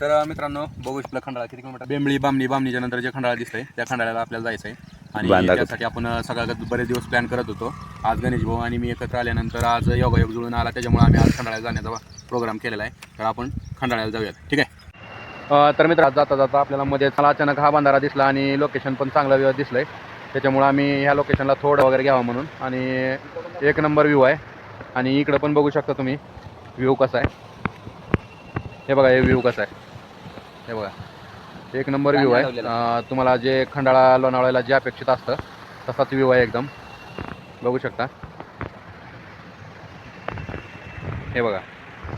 तर मित्रांनो बघू शकलं खंडाळा किती किलोमीटर? बेंबळी बामणी बामणीच्या नंतर जे खंडाळा दिसतंय त्या खंडाळ्याला आपल्याला जायचं आहे आणि बांधा- त्यासाठी आपण सगळ्या बरेच दिवस प्लॅन करत होतो. आज गणेश भाऊ आणि मी एकत्र आल्यानंतर आज योगायोग जुळून आला. त्याच्यामुळे आम्ही आज खंडाळ्याला जाण्याचा प्रोग्राम केलेला आहे. तर आपण खंडाळ्याला जाऊयात. ठीक आहे? अं, तर मित्र जाता जाता आपल्याला मध्ये मला अचानक हा बंधारा दिसला आणि लोकेशन पण चांगलं व्यवस्थित दिसलंय. त्याच्यामुळे आम्ही ह्या लोकेशनला थोडं वगैरे घ्यावं म्हणून. आणि एक नंबर व्ह्यू आहे. आणि इकडं पण बघू शकता तुम्ही. व्ह्यू कसा आहे? हे बघा हे व्ह्यू कसा आहे. हे बघा. एक नंबर व्ह्यू आहे. तुम्हाला जे खंडाळा लोणावळ्याला जे अपेक्षित असतं तसाच व्ह्यू आहे एकदम. बघू शकता. हे बघा.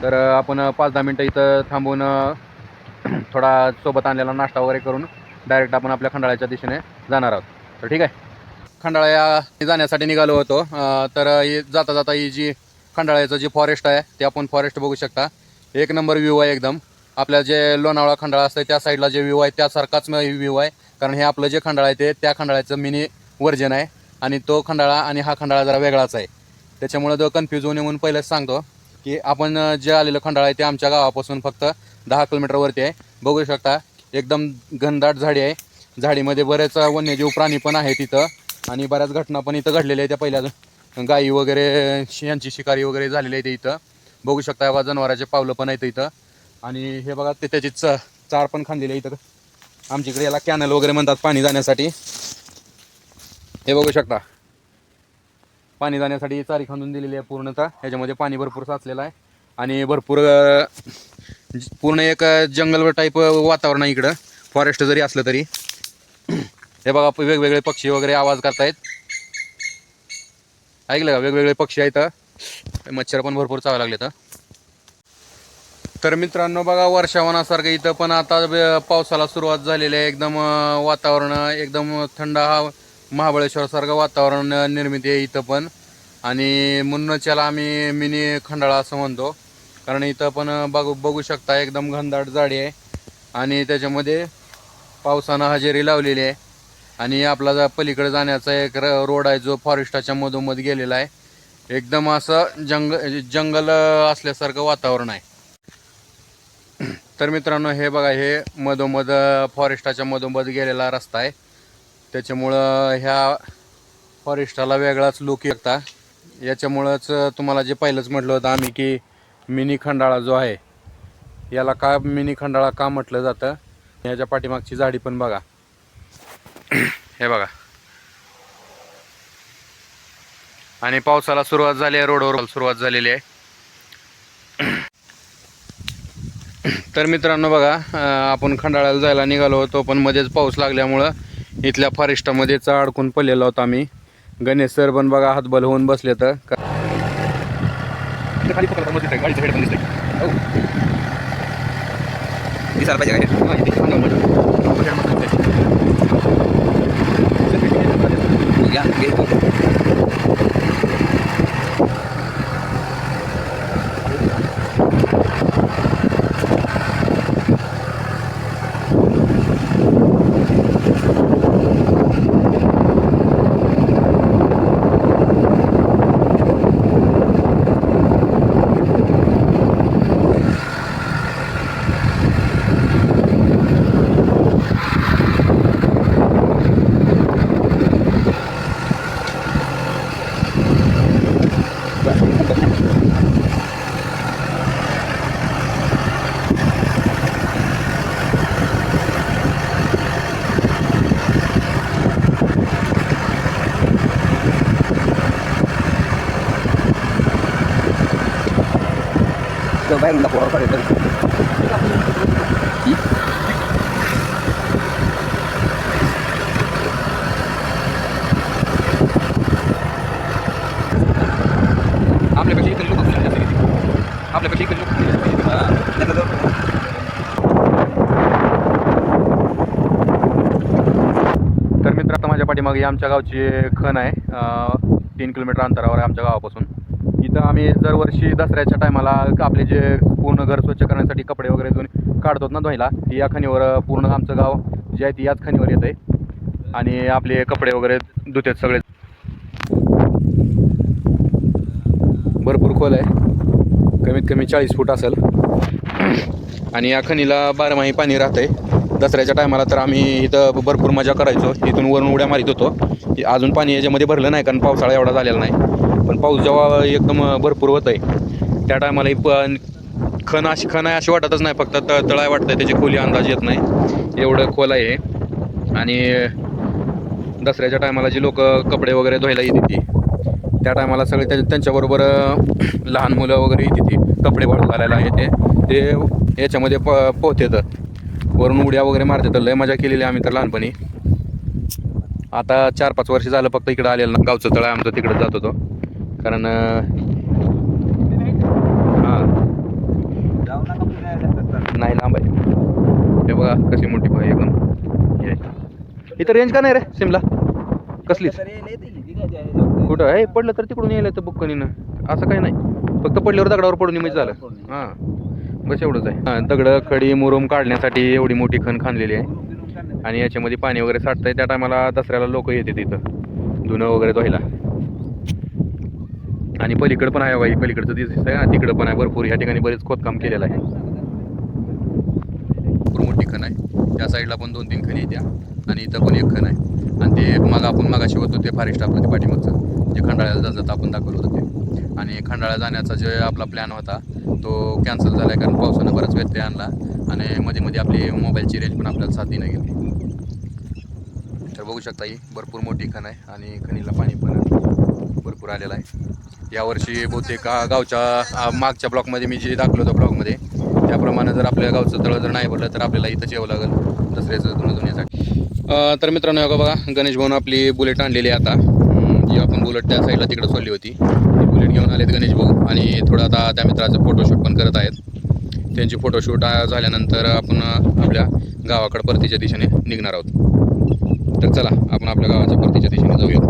तर आपण पाच दहा मिनटं इथं थांबून थोडा सोबत आणलेला नाश्ता वगैरे करून डायरेक्ट आपण आपल्या खंडाळ्याच्या दिशेने जाणार आहोत. तर ठीक आहे. खंडाळा या जाण्यासाठी निघालो होतो. तर हे जाता जाता ही जी खंडाळ्याचं जे फॉरेस्ट आहे ते आपण फॉरेस्ट बघू शकता. एक नंबर व्ह्यू आहे एकदम. आपल्या जे लोणावळा खंडाळा असतं त्या साईडला जे व्ह्यू आहे त्यासारखाच व्ह्यू आहे. कारण हे आपलं जे खंडाळा आहे ते त्या खंडाळ्याचं मिनी वर्जन आहे. आणि तो खंडाळा आणि हा खंडाळा जरा वेगळाच आहे. त्याच्यामुळे तो कन्फ्यूज होऊन येऊन म्हणून पहिलेच सांगतो की आपण जे आलेलं खंडाळा आहे ते आमच्या गावापासून फक्त दहा किलोमीटरवरती आहे. बघू शकता एकदम घनदाट झाडी आहे. झाडीमध्ये बरेच वन्यजीव प्राणी पण आहेत तिथं आणि बऱ्याच घटना पण इथं घडलेल्या आहेत त्या पहिल्या गायी वगैरे यांची शिकारी वगैरे झालेली आहे इथं. बघू शकता बा जनावराचे पावलं पण आहेत इथं. आणि हे बघा ते त्याची च चार पण खांदिले आहे इथं. आमच्याकडे याला कॅनल वगैरे म्हणतात पाणी जाण्यासाठी. हे बघू शकता. पाणी जाण्यासाठी चारी खांदून दिलेली आहे पूर्णतः. ह्याच्यामध्ये पाणी भरपूर साचलेलं आहे. आणि भरपूर पूर्ण एक जंगल टाईप वातावरण आहे इकडं. फॉरेस्ट जरी असलं तरी. हे बघा वेगवेगळे पक्षी वगैरे आवाज करतायत. ऐकलं का? वेगवेगळे पक्षी आहेत मच्छर पण भरपूर चावं लागले तर तर मित्रांनो बघा वर्षावनासारखं इथं पण आता ब- पावसाला सुरुवात झालेली आहे. एकदम अं, वातावरण एकदम थंड हा महाबळेश्वरसारखं वातावरण अं, निर्मिती आहे इथं पण. आणि म्हणूनच याला आम्ही मिनी खंडाळा असं म्हणतो. कारण इथं पण अं, बघू बघू शकता एकदम घनदाट झाडी आहे. आणि त्याच्यामध्ये पावसानं हजेरी लावलेली आहे. आणि आपला जा- पलीकडे जाण्याचा एक र- रोड आहे जो फॉरेस्टाच्या मधोमध गेलेला आहे. एकदम असं जंग जंगल अं, असल्यासारखं वातावरण आहे. तर मित्रांनो हे बघा हे मधोमध फॉरेस्टाच्या मधोमध गेलेला रस्ता आहे. त्याच्यामुळं ह्या फॉरेस्टाला वेगळाच लुक येता. याच्यामुळंच तुम्हाला जे पहिलंच म्हटलं होतं आम्ही की मिनी खंडाळा जो आहे याला का मिनी खंडाळा का म्हटलं जातं? याच्या पाठीमागची झाडी पण बघा. हे बघा. आणि पावसाला सुरुवात झाली आहे रोडवर सुरुवात झालेली आहे. तर मित्रांनो बघा आपण खंडाळ्याला जायला निघालो होतो पण मध्येच पाऊस लागल्यामुळं इथल्या फॉरेस्टामध्येच अडकून पडलेलो होतो आम्ही गणेश सर पण बघा हातबल होऊन बसले तर खाली. हो. दिसायला पाहिजे आपल्यापेक्षा इकडे लोक जास्त किती आपल्यापेक्षा इकडे लोक तर मित्र आता माझ्या पाठीमागे आमच्या गावची खण आहे. तीन किलोमीटर अंतरावर आहे आमच्या गावापासून. इथं आम्ही दरवर्षी दसऱ्याच्या टायमाला आपले जे पूर्ण घर स्वच्छ करण्यासाठी कपडे वगैरे धुवून काढतो ना धुवायला ती या खणीवर पूर्ण आमचं गाव जे आहे ती याच खणीवर येत आहे आणि आपले कपडे वगैरे धुतात सगळे. भरपूर खोल आहे. कमीत कमी चाळीस फूट असेल. आणि या खणीला बारमाही पाणी राहतंय. दसऱ्याच्या टायमाला तर आम्ही इथं भरपूर मजा करायचो. इथून वरून उड्या मारित होतो. अजून पाणी याच्यामध्ये भरलं नाही कारण पावसाळा एवढा झालेला नाही. पण पाऊस जेव्हा एकदम भरपूर होत आहे त्या टायमाला ही पण खण अशी खण आहे अशी वाटतच नाही. फक्त त तळाय आहे त्याची खोली अंदाज येत नाही. एवढं खोल आहे आणि दसऱ्याच्या टायमाला जी लोक कपडे वगैरे धुवायला येत ती त्या टायमाला सगळे त्या त्यांच्याबरोबर लहान मुलं वगैरे येते ती कपडे वाढ घालायला येते ते याच्यामध्ये प पोहतेत. वरून उड्या वगैरे मारतात. लय मजा केलेली आम्ही तर लहानपणी. आता चार पाच वर्ष झालं फक्त इकडं आलेलं ना गावचं तळ आहे आमचं तिकडं जात होतो. कारण हां. नाही लांब आहे. हे बघा कशी मोठी पाय एकदम हे. इथं रेंज का नाही रे सिमला कसलीच. कुठं? आहे पडलं तर तिकडून यायला तर बुक्कनीनं. असं काही नाही. फक्त पडल्यावर दगडावर पडून इमेज झालं. हां. बस एवढंच आहे. हां दगडं खडी मुरुम काढण्यासाठी एवढी मोठी खण खांदलेली आहे. आणि याच्यामध्ये पाणी वगैरे साठतंय त्या टायमाला दसऱ्याला लोक येते तिथं धुणं वगैरे धुवायला. आणि पलीकडं पण आहे बाई पलीकडचं दिसत आहे ना तिकडं पण आहे. भरपूर या ठिकाणी बरेच खोदकाम केलेलं आहे. भरपूर मोठी खण आहे. त्या साईडला पण दोन तीन खणी आहेत त्या आणि इथं पण एक खण आहे. आणि ते मग आपण मागाशी होतो ते फॉरेस्ट आपलं ते पाठीमागचं. जे खंडाळ्याला जात जात आपण दाखवलं होतं ते. आणि खंडाळा जाण्याचा जे आपला प्लॅन होता तो कॅन्सल झाला आहे कारण पावसानं बराच व्यत्यय आणला. आणि मध्ये मध्ये आपली मोबाईलची रेंज पण आपल्याला साथ देणं गेली. तर बघू शकता ही भरपूर मोठी खण आहे. आणि खणीला पाणी पण भरपूर आलेलं आहे. यावर्षी बहुतेक गावच्या मागच्या ब्लॉकमध्ये मी जे दाखवलं होतं ब्लॉकमध्ये त्याप्रमाणे जर आपल्या गावचं तळं जर नाही भरलं तर आपल्याला इथंच यावं लागेल दसऱ्याचं धुणं धुण्यासाठी तर मित्रांनो हे बघा गणेश भाऊन आपली बुलेट आणलेली आहे आता. जी आपण बुलेट त्या साईडला तिकडे सोडली होती. ती बुलेट घेऊन आलेत गणेश भाऊ आणि थोडं आता त्या मित्राचं फोटोशूट पण करत आहेत. त्यांची फोटोशूट झाल्यानंतर आपण आपल्या गावाकडे परतीच्या दिशेने निघणार आहोत. तर चला आपण आपल्या गावाच्या परतीच्या दिशेने जाऊया